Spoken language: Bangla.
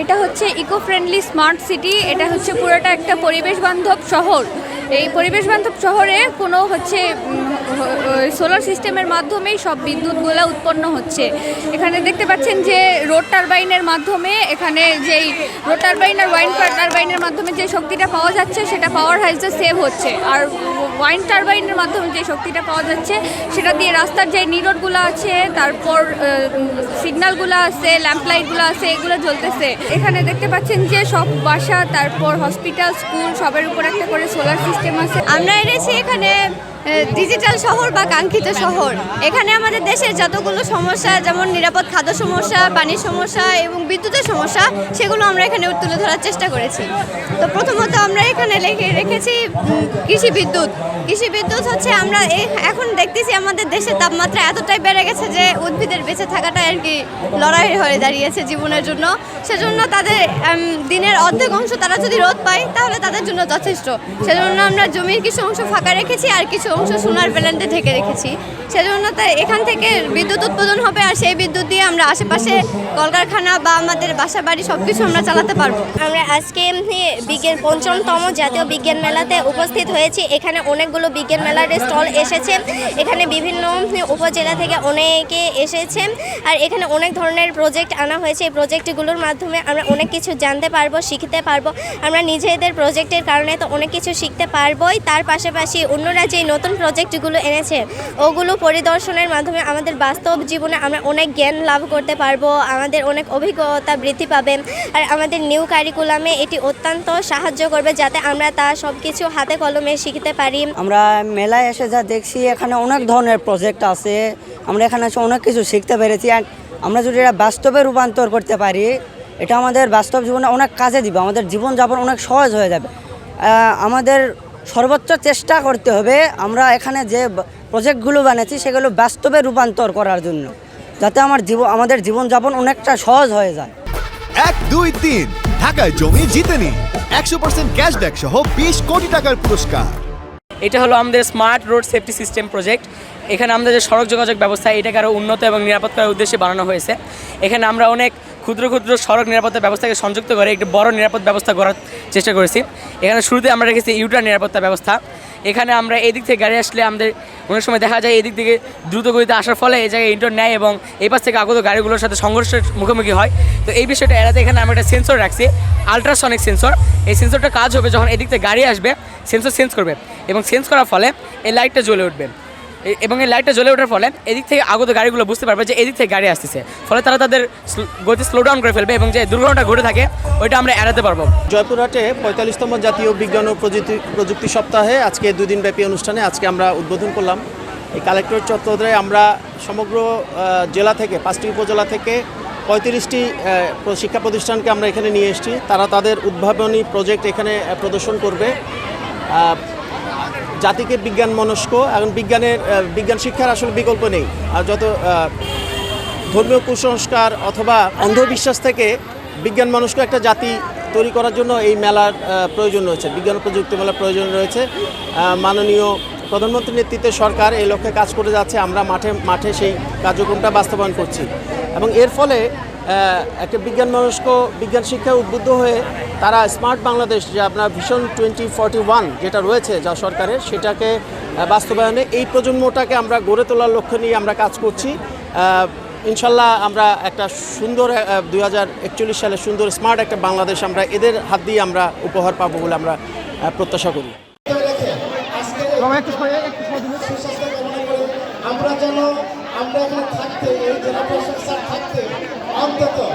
এটা হচ্ছে ইকো ফ্রেন্ডলি স্মার্ট সিটি এটা হচ্ছে পুরোটা একটা পরিবেশ বান্ধব শহর। এই পরিবেশ বান্ধব শহরে কোনো হচ্ছে সোলার সিস্টেমের মাধ্যমেই সব বিদ্যুৎগুলো উৎপন্ন হচ্ছে। এখানে দেখতে পাচ্ছেন যে রোড টারবাইনের মাধ্যমে এখানে যেই রোড টারবাইন আর ওয়াইন টারবাইনের মাধ্যমে যে শক্তিটা পাওয়া যাচ্ছে, সেটা পাওয়ার হাইজে সেভ হচ্ছে। আর ওয়াইন টারবাইনের মাধ্যমে যে শক্তিটা পাওয়া যাচ্ছে, সেটা দিয়ে রাস্তার যে নিরোডগুলো আছে, তারপর সিগন্যালগুলো আছে ল্যাম্প লাইটগুলো আছে, এগুলো জ্বলতেছে। এখানে দেখতে পাচ্ছেন যে সব বাসা, তারপর হসপিটাল স্কুল সবের উপর একটা করে সোলার সিস্টেম আছে। আমরা এনেছি এখানে ডিজিটাল শহর বা কাঙ্ক্ষিত শহর? এখানে আমাদের দেশের যতগুলো সমস্যা, যেমন নিরাপদ খাদ্য সমস্যা, পানির সমস্যা এবং বিদ্যুতের সমস্যা, সেগুলো আমরা এখানে তুলে ধরার চেষ্টা করেছি। তো প্রথমত আমরা এখানে লিখে রেখেছি কৃষি বিদ্যুৎ। কৃষি বিদ্যুৎ হচ্ছে আমরা এখন দেখতেছি আমাদের দেশের তাপমাত্রা এতটাই বেড়ে গেছে যে উদ্ভিদের বেঁচে থাকাটা আর কি লড়াই হয়ে দাঁড়িয়েছে জীবনের জন্য। সেজন্য তাদের দিনের অর্ধেক অংশ তারা যদি রোদ পায়, তাহলে তাদের জন্য যথেষ্ট। সেজন্য আমরা জমির কিছু অংশ ফাঁকা রেখেছি আর কিছু অংশ সোনার প্ল্যান্টে ঢেকে রেখেছি। সেজন্য তাই এখান থেকে বিদ্যুৎ উৎপাদন হবে আর সেই বিদ্যুৎ দিয়ে আমরা আশেপাশে কলকারখানা বা আমাদের বাসা বাড়ি সব কিছু আমরা চালাতে পারব। আমরা আজকে বিজ্ঞান পঞ্চমতম জাতীয় বিজ্ঞান মেলাতে উপস্থিত হয়েছি। এখানে অনেকগুলো বিজ্ঞান মেলার স্টল এসেছে। এখানে বিভিন্ন উপজেলা থেকে অনেকে এসেছে আর এখানে অনেক ধরনের প্রজেক্ট আনা হয়েছে। এই প্রজেক্টগুলোর মাধ্যমে আমরা অনেক কিছু জানতে পারব, শিখতে পারব। আমরা নিজেদের প্রজেক্টের কারণে তো অনেক কিছু শিখতে পারবোই। তার পাশাপাশি অন্যরা যে নতুন প্রজেক্টগুলো এনেছে, ওগুলো পরিদর্শনের মাধ্যমে আমাদের বাস্তব জীবনে আমরা অনেক জ্ঞান লাভ করতে পারব, আমাদের অনেক অভিজ্ঞতা বৃদ্ধি পাবে, আর আমাদের নিউ কারিকুলামে এটি অত্যন্ত সাহায্য করবে যাতে আমরা তা সব কিছু হাতে কলমে শিখতে পারি। আমরা মেলায় এসে যা দেখছি, এখানে অনেক ধরনের প্রজেক্ট আছে, আমরা এখানে এসে অনেক কিছু শিখতে পেরেছি আর আমরা যদি এটা বাস্তবে রূপান্তর করতে পারি, এটা আমাদের বাস্তব জীবনে অনেক কাজে দিবে, আমাদের জীবনযাপন অনেক সহজ হয়ে যাবে। আমাদের সর্বোচ্চ চেষ্টা করতে হবে আমরা এখানে যে প্রজেক্টগুলো বানিয়েছি সেগুলো বাস্তবে রূপান্তর করার জন্য যাতে আমার জীবন আমাদের জীবনযাপন অনেকটা সহজ হয়ে যায়। এক দুই তিন। ঢাকায় জমি জিতে নিন। একশো পার্সেন্ট ক্যাশব্যাক সহ বিশ কোটি টাকার পুরস্কার। এটা হলো আমাদের smart road safety system project এখানে আমাদের যে সড়ক যোগাযোগ ব্যবস্থা এটাকে আরও উন্নত এবং নিরাপদ করার উদ্দেশ্যে বানানো হয়েছে। এখানে আমরা অনেক ক্ষুদ্র ক্ষুদ্র সড়ক নিরাপত্তা ব্যবস্থাকে সংযুক্ত করে একটি বড় নিরাপদ ব্যবস্থা করার চেষ্টা করেছি। এখানে শুরুতে আমরা রেখেছি ইউটার নিরাপত্তা ব্যবস্থা। এখানে আমরা এদিক থেকে গাড়ি আসলে আমাদের অনেক সময় দেখা যায় এদিক থেকে দ্রুত গতিতে আসার ফলে এই জায়গায় ইন্টার নেয় এবং এই পাশ থেকে আগত গাড়িগুলোর সাথে সংঘর্ষের মুখোমুখি হয়। তো এই বিষয়টা এড়াতে এখানে আমরা একটা সেন্সর রাখছি আলট্রাসনিক সেন্সর এই সেন্সরটা কাজ হবে যখন এদিক থেকে গাড়ি আসবে সেন্সর সেন্স করবে এবং সেন্স করার ফলে এই লাইটটা জ্বলে উঠবে। এবং এই লাইটটা জ্বলে ওঠার ফলে এদিক থেকে আগত গাড়িগুলো বুঝতে পারবে যে এদিক থেকে গাড়ি আসতেছে। ফলে তারা তাদের গতি স্লো ডাউন করে ফেলবে এবং যে দুর্ঘটনাটা ঘটে থাকে, ওইটা আমরা এড়াতে পারব। জয়পুরহাটে পঁয়তাল্লিশতম জাতীয় বিজ্ঞান ও প্রযুক্তি প্রযুক্তি সপ্তাহে আজকে দুদিন ব্যাপী অনুষ্ঠানে আজকে আমরা উদ্বোধন করলাম। এই কালেক্টরেট চত্বরে আমরা সমগ্র জেলা থেকে, পাঁচটি উপজেলা থেকে পঁয়ত্রিশটি শিক্ষা প্রতিষ্ঠানকে আমরা এখানে নিয়ে এসেছি। তারা তাদের উদ্ভাবনী প্রজেক্ট এখানে প্রদর্শন করবে। জাতিকে বিজ্ঞান মনস্ক, এখন বিজ্ঞানের বিজ্ঞান শিক্ষার আসলে বিকল্প নেই। আর যত ধর্মীয় কুসংস্কার অথবা অন্ধবিশ্বাস থেকে বিজ্ঞান মানুষকে একটা জাতি তৈরি করার জন্য এই মেলার প্রয়োজন রয়েছে। বিজ্ঞান প্রযুক্তি মেলার প্রয়োজন রয়েছে। মাননীয় প্রধানমন্ত্রীর নেতৃত্বে সরকার এই লক্ষ্যে কাজ করে যাচ্ছে। আমরা মাঠে মাঠে সেই কার্যক্রমটা বাস্তবায়ন করছি। এবং এর ফলে একটা বিজ্ঞান মনস্ক, বিজ্ঞান শিক্ষায় উদ্বুদ্ধ হয়ে তারা স্মার্ট বাংলাদেশ যে আপনার ভিশন টোয়েন্টি ফর্টি ওয়ান যেটা রয়েছে যা সরকারের সেটাকে বাস্তবায়নে এই প্রজন্মটাকে আমরা গড়ে তোলার লক্ষ্য নিয়ে আমরা কাজ করছি। ইনশাল্লাহ আমরা একটা সুন্দর দুই হাজার একচল্লিশ সালে সুন্দর স্মার্ট একটা বাংলাদেশ আমরা এদের হাত দিয়ে আমরা উপহার পাবো বলে আমরা প্রত্যাশা করি। আমরা যেন আমরা এখানে থাকতে এই জেলা প্রশাসক থাকতে অন্তত